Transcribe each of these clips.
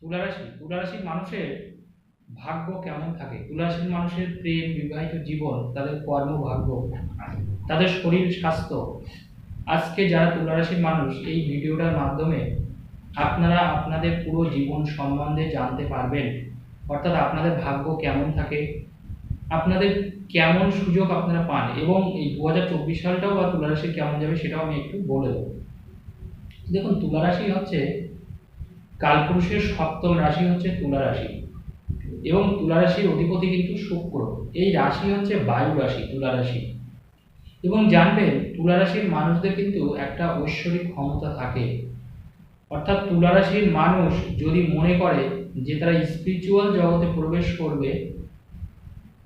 তুলারাশি, তুলারাশির মানুষের ভাগ্য কেমন থাকে? তুলারাশির মানুষের প্রেম, বিবাহিত জীবন, তাদের কর্মভাগ্য তাদের শরীর স্বাস্থ্য। আজকে যারা তুলারাশির মানুষ, এই ভিডিওটার মাধ্যমে আপনারা আপনাদের পুরো জীবন সম্বন্ধে জানতে পারবেন। অর্থাৎ আপনাদের ভাগ্য কেমন থাকে? আপনাদের কেমন সুযোগ আপনারা পান? এবং এই দু হাজার চব্বিশ সালটাও বা তুলারাশি কেমন যাবে সেটাও আমি একটু বলে দেবো। দেখুন, তুলারাশি হচ্ছে কালপুরুষের সপ্তম রাশি হচ্ছে তুলা রাশি। এবং তুলা রাশির অধিপতি কিন্তু শুক্র। এই রাশি হচ্ছে বায়ু রাশি, তুলা রাশি। এবং জানবেন, তুলা রাশির মানুষদের কিন্তু একটা ঐশ্বরিক ক্ষমতা থাকে। অর্থাৎ তুলা রাশির মানুষ যদি মনে করে যে তারা স্পিরিচুয়াল জগতে প্রবেশ করবে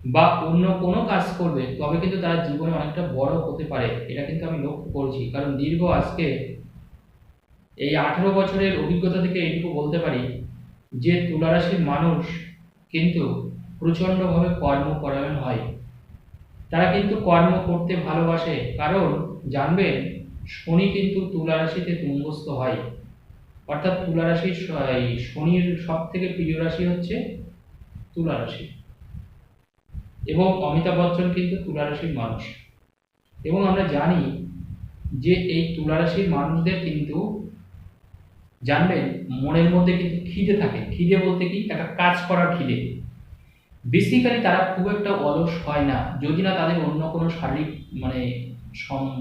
বা অন্য কোনো কাজ করবে, তবে কিন্তু তারা জীবনে অনেকটা বড় হতে পারে। এটা কিন্তু আমি লক্ষ্য করছি। কারণ দীর্ঘ আজকে এই আঠেরো বছরের অভিজ্ঞতা থেকে এইটুকু বলতে পারি যে তুলারাশির মানুষ কিন্তু প্রচণ্ডভাবে কর্মপরায়ণ হয়। তারা কিন্তু কর্ম করতে ভালোবাসে, কারণ জানবেন শনি কিন্তু তুলারাশিতে তুঙ্গস্থ হয়। অর্থাৎ তুলারাশির শনির সব থেকে প্রিয় রাশি হচ্ছে তুলারাশি। এবং অমিতাভ বচ্চন কিন্তু তুলারাশির মানুষ। এবং আমরা জানি যে এই তুলারাশির মানুষদের কিন্তু জানবেন মনের মধ্যে কিন্তু খিদে থাকে। খিদে বলতে কি? একটা কাজ করার খিদে। বেসিক্যালি তারা খুব একটা অলস হয় না। যদি না তাদের অন্য কোনো শারীরিক মানে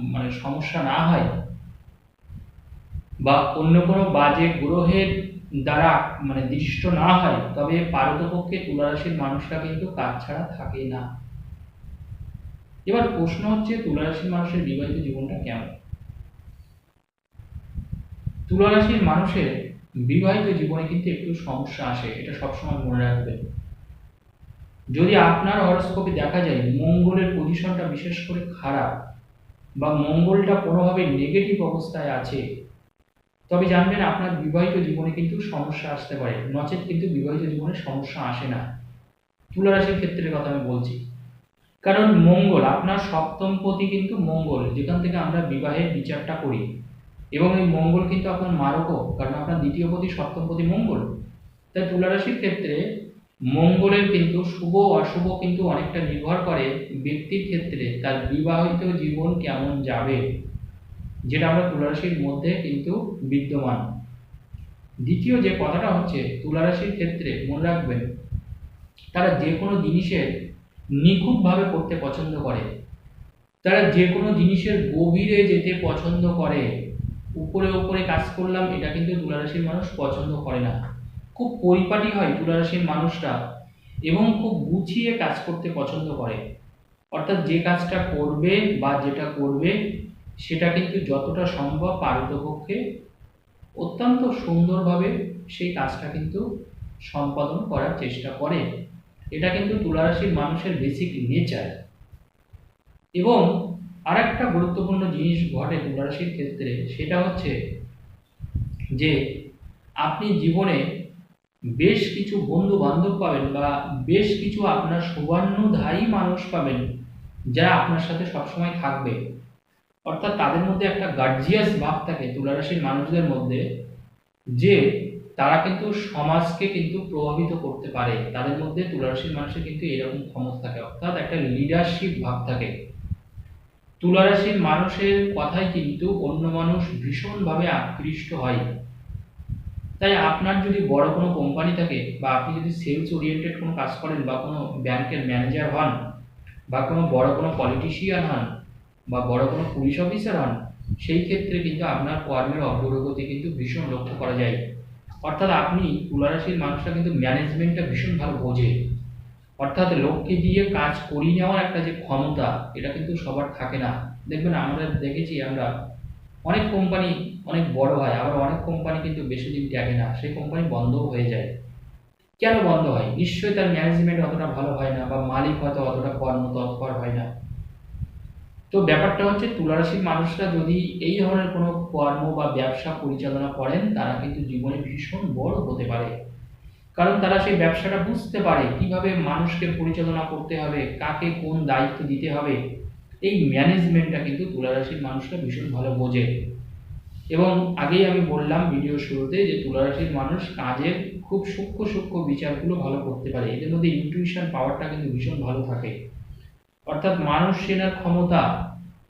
মানে সমস্যা না হয় বা অন্য কোনো বাজে গ্রহের দ্বারা মানে দৃষ্ট না হয়, তবে পারতপক্ষে তুলারাশির মানুষরা কিন্তু কাজ ছাড়া থাকে না। এবার প্রশ্ন হচ্ছে তুলারাশির মানুষের বিবাহিত জীবনটা কেমন? তুলারাশির মানুষের বিবাহিত জীবনে কিন্তু একটু সমস্যা আসে, এটা সবসময় মনে রাখবেন। যদি আপনার হরস্কোপে দেখা যায় মঙ্গলের পজিশনটা বিশেষ করে খারাপ বা মঙ্গলটা কোনোভাবে নেগেটিভ অবস্থায় আছে, তবে জানবেন আপনার বিবাহিত জীবনে কিন্তু সমস্যা আসতে পারে। নচেত কিন্তু বিবাহিত জীবনে সমস্যা আসে না। তুলারাশির ক্ষেত্রে কথা আমি বলছি। কারণ মঙ্গল, আপনার সপ্তম পতি কিন্তু মঙ্গল, যেখান থেকে আমরা বিবাহের বিচারটা করি। এবং এই মঙ্গল কিন্তু আপনার মারকও, কারণ আপনার দ্বিতীয় পতি, সপ্তম পতি মঙ্গল। তাই তুলারাশির ক্ষেত্রে মঙ্গলের কিন্তু শুভ অশুভ কিন্তু অনেকটা নির্ভর করে ব্যক্তির ক্ষেত্রে তার বিবাহিত জীবন কেমন যাবে, যেটা আমরা তুলারাশির মধ্যে কিন্তু বিদ্যমান। দ্বিতীয় যে কথাটা হচ্ছে তুলারাশির ক্ষেত্রে মনে রাখবেন, তারা যে কোনো জিনিসের নিখুঁতভাবে করতে পছন্দ করে। তারা যে কোনো জিনিসের গভীরে যেতে পছন্দ করে। উপরে উপরে কাজ করলাম, এটা কিন্তু তুলারাশির মানুষ পছন্দ করে না। খুব পরিপাটি হয় তুলারাশির মানুষরা এবং খুব গুছিয়ে কাজ করতে পছন্দ করে। অর্থাৎ যে কাজটা করবে বা যেটা করবে, সেটা কিন্তু যতটা সম্ভব পারতপক্ষে অত্যন্ত সুন্দরভাবে সেই কাজটা কিন্তু সম্পাদন করার চেষ্টা করে। এটা কিন্তু তুলারাশির মানুষের বেসিক নেচার এবং আরেকটা গুরুত্বপূর্ণ জিনিস ঘটে তুলারাশির ক্ষেত্রে, সেটা হচ্ছে যে আপনি জীবনে বেশ কিছু বন্ধু বান্ধব পাবেন বা বেশ কিছু আপনার সুবর্ণধারী মানুষ পাবেন যারা আপনার সাথে সবসময় থাকবে। অর্থাৎ তাদের মধ্যে একটা গার্জিয়াস ভাব থাকে তুলারাশির মানুষদের মধ্যে যে তারা কিন্তু সমাজকে কিন্তু প্রভাবিত করতে পারে। তাদের মধ্যে তুলারাশির মানুষের কিন্তু এরকম ক্ষমতা থাকে। অর্থাৎ একটা লিডারশিপ ভাব থাকে। তুলারাশির মানুষের কথায় কিন্তু অন্য মানুষ ভীষণভাবে আকৃষ্ট হয়। তাই আপনার যদি বড় কোনো কোম্পানি থাকে বা আপনি যদি সেলস ওরিয়েন্টেড কোনো কাজ করেন বা কোনো ব্যাংকের ম্যানেজার হন বা কোনো বড় কোনো পলিটিশিয়ান হন বা বড় কোনো পুলিশ অফিসার হন, সেই ক্ষেত্রে কিন্তু আপনার কর্মের অগ্রগতি কিন্তু ভীষণ লক্ষ্য করা যায়। অর্থাৎ আপনি তুলারাশির মানুষরা কিন্তু ম্যানেজমেন্টটা ভীষণ ভালো বোঝে। অর্থাৎ লোককে দিয়ে কাজ করিয়ে নেওয়ার একটা যে ক্ষমতা, এটা কিন্তু সবার থাকে না। দেখবেন আমরা দেখেছি আমরা অনেক কোম্পানি অনেক বড় হয়, আবার অনেক কোম্পানি কিন্তু বেশি দিন টেকে না, সেই কোম্পানি বন্ধ হয়ে যায়। কেন বন্ধ হয়? নিশ্চয়ই তার ম্যানেজমেন্ট অতটা ভালো হয় না, বা মালিক হয়তো অতটা কর্মতৎপর হয় না। তো ব্যাপারটা হচ্ছে তুলারাশির মানুষরা যদি এই ধরনের কোনো কর্ম বা ব্যবসা পরিচালনা করেন, তারা কিন্তু জীবনে ভীষণ বড় হতে পারে। কারণ তারা সেই ব্যবসাটা বুঝতে পারে কীভাবে মানুষকে পরিচালনা করতে হবে, কাকে কোন দায়িত্ব দিতে হবে। এই ম্যানেজমেন্টটা কিন্তু তুলারাশির মানুষরা ভীষণ ভালো বোঝে। এবং আগেই আমি বললাম ভিডিও শুরুতে যে তুলারাশির মানুষ কাজের খুব সূক্ষ্ম সূক্ষ্ম বিচারগুলো ভালো করতে পারে। এদের মধ্যে ইনটিউশন পাওয়ারটা কিন্তু ভীষণ ভালো থাকে। অর্থাৎ মানুষ চেনার ক্ষমতা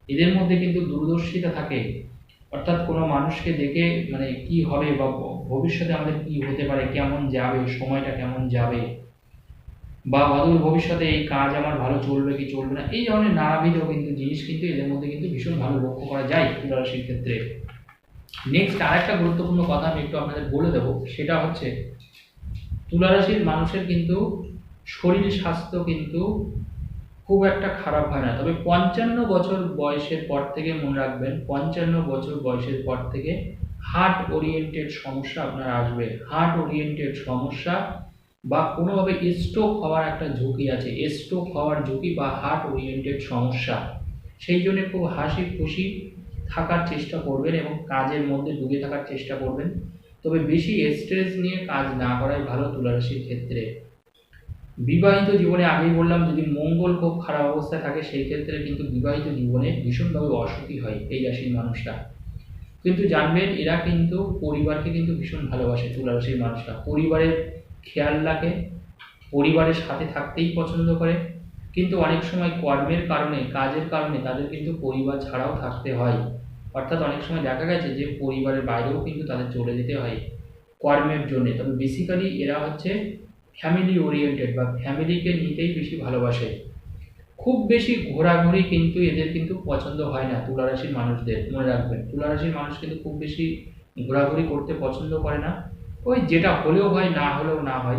এদের মধ্যে কিন্তু দূরদর্শিতা থাকে। অর্থাৎ কোনো মানুষকে দেখে মানে কি হবে বা ভবিষ্যতে আমাদের কি হতে পারে, কেমন যাবে, সময়টা কেমন যাবে? বা অদূর ভবিষ্যতে এই কাজ আমার ভালো চলবে কি চলবে না? এই ধরনের নানাবিধ কিন্তু জিনিস কিন্তু এদের মধ্যে কিন্তু ভীষণ ভালো লক্ষ্য করা যায় তুলারাশির ক্ষেত্রে। নেক্সট আরেকটা গুরুত্বপূর্ণ কথা আমি একটু আপনাদের বলে দেবো, সেটা হচ্ছে তুলারাশির মানুষের কিন্তু শরীর স্বাস্থ্য কিন্তু খুব একটা খারাপ হয় না। তবে পঞ্চান্ন বছর বয়সের পর থেকে মনে রাখবেন, পঞ্চান্ন বছর বয়সের পর থেকে হার্ট ওরিয়েন্টেড সমস্যা আপনার আসবে। হার্ট ওরিয়েন্টেড সমস্যা বা কোনোভাবে স্ট্রোক হওয়ার একটা ঝুঁকি আছে। স্ট্রোক হওয়ার ঝুঁকি বা হার্ট ওরিয়েন্টেড সমস্যা। সেই জন্য খুব হাসি খুশি থাকার চেষ্টা করবেন এবং কাজের মধ্যে ডুবে থাকার চেষ্টা করবেন। তবে বেশি স্ট্রেস নিয়ে কাজ না করাই ভালো তুলারাশির ক্ষেত্রে। বিবাহিত জীবনে আগেই বললাম যদি মঙ্গল খুব খারাপ অবস্থায় থাকে, সেই ক্ষেত্রে কিন্তু বিবাহিত জীবনে ভীষণভাবে অসুখী হয় এই রাশির মানুষরা। কিন্তু জানবেন, এরা কিন্তু পরিবারকে কিন্তু ভীষণ ভালোবাসে, তুলারাশির মানুষরা। পরিবারের খেয়াল রাখে, পরিবারের সাথে থাকতেই পছন্দ করে। কিন্তু অনেক সময় কর্মের কারণে, কাজের কারণে তাদের কিন্তু পরিবার ছাড়াও থাকতে হয়। অর্থাৎ অনেক সময় দেখা গেছে যে পরিবারের বাইরেও কিন্তু তাদের চলে যেতে হয় কর্মের জন্য। তবে বেসিক্যালি এরা হচ্ছে ফ্যামিলি ওরিয়েন্টেড বা ফ্যামিলিকে নিতেই বেশি ভালোবাসে। খুব বেশি ঘোরাঘুরি কিন্তু এদের কিন্তু পছন্দ হয় না, তুলারাশির মানুষদের, মনে রাখবেন। তুলারাশির মানুষ কিন্তু খুব বেশি ঘোরাঘুরি করতে পছন্দ করে না। ওই যেটা হলেও হয়, না হলেও না হয়।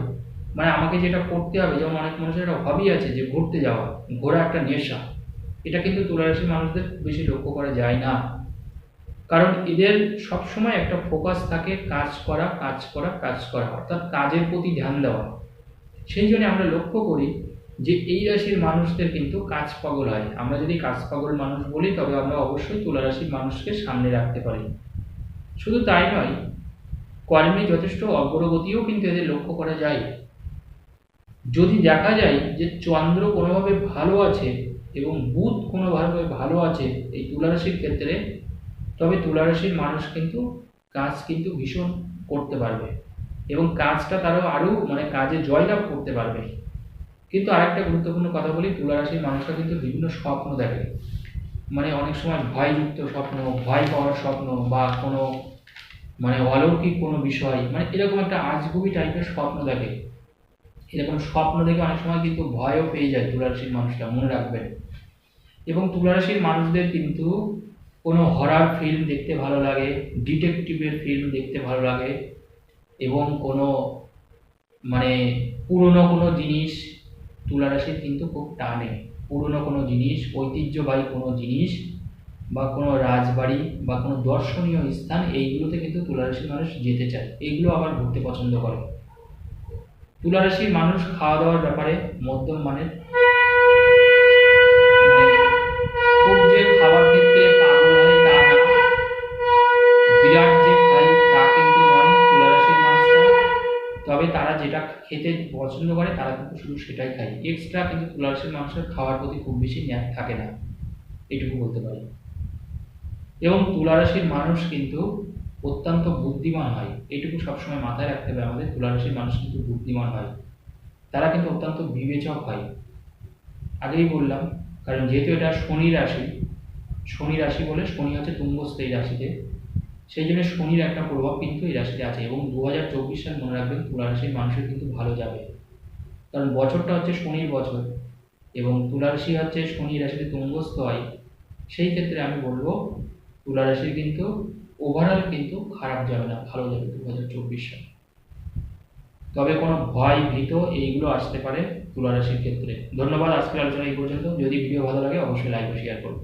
মানে আমাকে যেটা করতে হবে, যেমন অনেক মানুষের একটা হবি আছে যে ঘুরতে যাওয়া, ঘোরা একটা নেশা। এটা কিন্তু তুলারাশির মানুষদের খুব বেশি লক্ষ্য করা যায় না। কারণ এদের সবসময় একটা ফোকাস থাকে কাজ করা কাজ করা কাজ করা। অর্থাৎ কাজের প্রতি ধ্যান দেওয়া। সেই জন্য আমরা লক্ষ্য করি যে এই রাশির মানুষদের কিন্তু কাজ পাগল হয়। আমরা যদি কাজ পাগল মানুষ বলি, তবে আমরা অবশ্যই তুলা রাশির মানুষকে সামনে রাখতে পারি। শুধু তাই নয়, কর্মে যথেষ্ট অগ্রগতিও কিন্তু এদের লক্ষ্য করা যায়। যদি দেখা যায় যে চন্দ্র কোনোভাবে ভালো আছে এবং বুধ কোনোভাবে ভালো আছে এই তুলারাশির ক্ষেত্রে, তবে তুলারাশির মানুষ কিন্তু কাজ কিন্তু ভীষণ করতে পারবে। এবং কাজটা তারও আরও মানে কাজে জয়লাভ করতে পারবে। কিন্তু আরেকটা গুরুত্বপূর্ণ কথা বলি, তুলারাশির মানুষরা কিন্তু বিভিন্ন স্বপ্ন দেখে। মানে অনেক সময় ভয়যুক্ত স্বপ্ন, ভয় পাওয়ার স্বপ্ন বা কোনো মানে অলৌকিক কোনো বিষয় মানে এরকম একটা আজগুবি টাইপের স্বপ্ন দেখে। এরকম স্বপ্ন দেখে অনেক সময় কিন্তু ভয়ও পেয়ে যায় তুলারাশির মানুষরা, মনে রাখবেন। এবং তুলারাশির মানুষদের কিন্তু কোনো হরার ফিল্ম দেখতে ভালো লাগে ডিটেকটিভের ফিল্ম দেখতে ভালো লাগে। এবং কোনো মানে পুরনো কোনো জিনিস তুলারাশির কিন্তু খুব টানে। পুরনো কোনো জিনিস, ঐতিহ্যবাহী কোনো জিনিস বা কোনো রাজবাড়ি বা কোনো দর্শনীয় স্থান, এইগুলোতে কিন্তু তুলারাশির মানুষ যেতে চায়। এইগুলো আবার ঘুরতে পছন্দ করে। তুলারাশির মানুষ খাওয়া দাওয়ার ব্যাপারে মধ্যম মানের যেটা খেতে পছন্দ করে, তারা কিন্তু শুধু সেটাই খায়। এক্সট্রা কিন্তু তুলারাশির মানুষের খাওয়ার প্রতি খুব বেশি ন্যাক থাকে না। এটুকু বলতে পারি। এবং তুলারাশির মানুষ কিন্তু অত্যন্ত বুদ্ধিমান হয়। এটুকু সবসময় মাথায় রাখতে হবে, আমাদের তুলারাশির মানুষ কিন্তু বুদ্ধিমান হয়। তারা কিন্তু অত্যন্ত বিবেচক হয়। আগেই বললাম, কারণ যেহেতু এটা শনি রাশি শনি রাশি বলে শনি হচ্ছে তুঙ্গস্থ এই রাশিতে। সেই জন্য শনির একটা প্রভাব কিন্তু এই রাশিতে আছে এবং দু হাজার চব্বিশ সাল মনে রাখবেন তুলা রাশির মানুষের কিন্তু ভালো যাবে। কারণ বছরটা হচ্ছে শনির বছর এবং তুলা রাশি হচ্ছে শনি রাশিতে তুঙ্গস্থ হয়, সেই ক্ষেত্রে আমি বলব তুলা রাশির কিন্তু ওভারঅল কিন্তু খারাপ যাবে না, ভালো যাবে দু হাজার চব্বিশ সাল। তবে কোনো ভয়, ভীত এইগুলো আসতে পারে তুলা রাশির ক্ষেত্রে। ধন্যবাদ, আজকের আলোচনা এই পর্যন্ত। যদি ভিডিও ভালো লাগে, অবশ্যই লাইক ও শেয়ার করুন